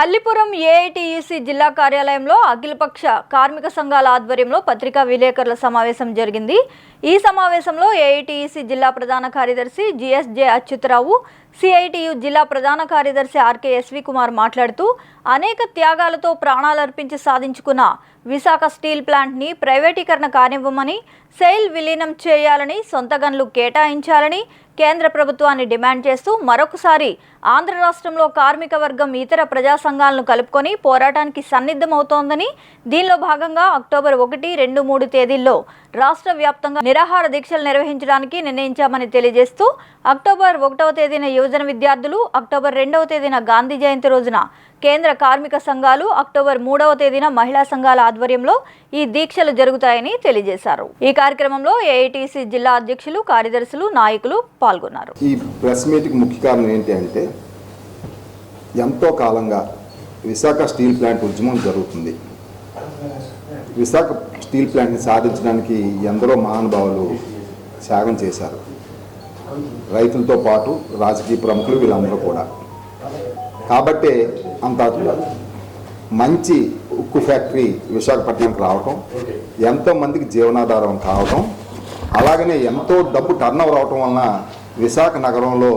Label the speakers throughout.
Speaker 1: Allipuram AITUC జిల్లా కార్యాలయంలో అఖిలపక్ష కార్మిక సంఘాల ఆధ్వర్యంలో పత్రికా విలేకరుల సమావేశం జరిగింది. ఈ సమావేశంలో ఏఐటీయూసీ జిల్లా ప్రధాన కార్యదర్శి జిఎస్జే అచ్యుతరావు సిఐటియు జిల్లా ప్రధాన కార్యదర్శి ఆర్కే ఎస్వి కుమార్ మాట్లాడుతూ అనేక త్యాగాలతో ప్రాణాలర్పించి సాధించుకున్న విశాఖ స్టీల్ ప్లాంట్ని ప్రైవేటీకరణ కానివ్వమని సెయిల్ విలీనం చేయాలని సొంత గన్లు కేటాయించాలని కేంద్ర ప్రభుత్వాన్ని డిమాండ్ చేస్తూ మరొకసారి ఆంధ్ర రాష్ట్రంలో కార్మిక వర్గం ఇతర ప్రజా సంఘాలను కలుపుకొని పోరాటానికి సన్నిద్ధమవుతోందని దీనిలో భాగంగా అక్టోబర్ ఒకటి రెండు మూడు తేదీల్లో రాష్ట్ర వ్యాప్తంగా నిరాహార దీక్షలు నిర్వహించడానికి నిర్ణయించామని తెలియజేస్తూ అక్టోబర్ ఒకటవ తేదీన యువజన విద్యార్థులు అక్టోబర్ రెండవ తేదీన గాంధీ జయంతి రోజున కేంద్ర కార్మిక సంఘాలు అక్టోబర్ మూడవ తేదీన మహిళా సంఘాల ఆధ్వర్యంలో ఈ దీక్షలు జరుగుతాయని తెలియజేశారు. ఈ కార్యక్రమంలో ఏఐటీసీ జిల్లా అధ్యక్షులు కార్యదర్శులు నాయకులు పాల్గొన్నారు.
Speaker 2: ఈ ప్రెస్ మీట్కి ముఖ్య కారణం ఏంటి అంటే ఎంతో కాలంగా విశాఖ స్టీల్ ప్లాంట్ ఉద్యమం జరుగుతుంది. విశాఖ స్టీల్ ప్లాంట్ని సాధించడానికి ఎందరో మహానుభావులు త్యాగం చేశారు. రైతులతో పాటు రాజకీయ ప్రముఖులు వీళ్ళందరూ కూడా. కాబట్టే అంత మంచి ఉక్కు ఫ్యాక్టరీ విశాఖపట్నంకి రావటం ఎంతో మందికి జీవనాధారం కావటం అలాగనే ఎంతో డబ్బు టర్న్ ఓవర్ అవటం వలన విశాఖ నగరంలో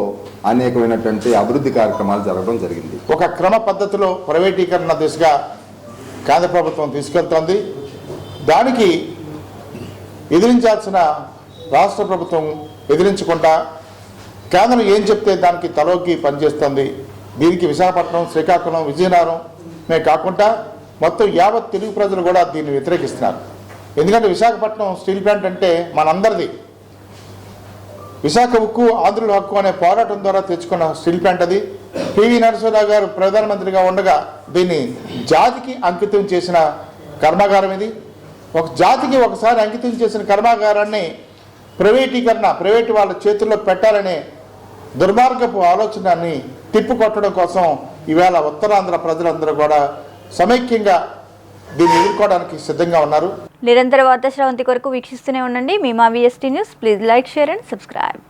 Speaker 2: అనేకమైనటువంటి అభివృద్ధి కార్యక్రమాలు జరగడం జరిగింది.
Speaker 3: ఒక క్రమ పద్ధతిలో ప్రైవేటీకరణ దిశగా కేంద్ర ప్రభుత్వం తీసుకెళ్తోంది. దానికి ఎదిరించాల్సిన రాష్ట్ర ప్రభుత్వం ఎదిరించకుండా కేంద్రం ఏం చెప్తే దానికి తలోకి పనిచేస్తుంది. దీనికి విశాఖపట్నం శ్రీకాకుళం విజయనగరమే కాకుండా మొత్తం యావత్ తెలుగు ప్రజలు కూడా దీన్ని వ్యతిరేకిస్తున్నారు. ఎందుకంటే విశాఖపట్నం స్టీల్ ప్లాంట్ అంటే మనందరిది. విశాఖ ఉక్కు ఆంధ్రుల హక్కు అనే పోరాటం ద్వారా తెచ్చుకున్న స్టీల్ ప్లాంట్ అది. పివి నరసింహరావు గారు ప్రధానమంత్రిగా ఉండగా దీన్ని జాతికి అంకితం చేసిన కర్మాగారం ఇది. ఒక జాతికి ఒకసారి అంకితం చేసిన కర్మాగారాన్ని ప్రైవేటీకరణ ప్రైవేటు వాళ్ళ చేతుల్లో పెట్టాలనే దుర్మార్గపు ఆలోచనని తిప్పికొట్టడం కోసం ఈవేళ ఉత్తరాంధ్ర ప్రజలందరూ కూడా సమైక్యంగా దీన్ని ఎదుర్కోవడానికి సిద్ధంగా ఉన్నారు.
Speaker 1: నిరంతర వార్తా శ్రవంతి కొరకు వీక్షిస్తూనే ఉండండి. మీ మా VST news please like share and subscribe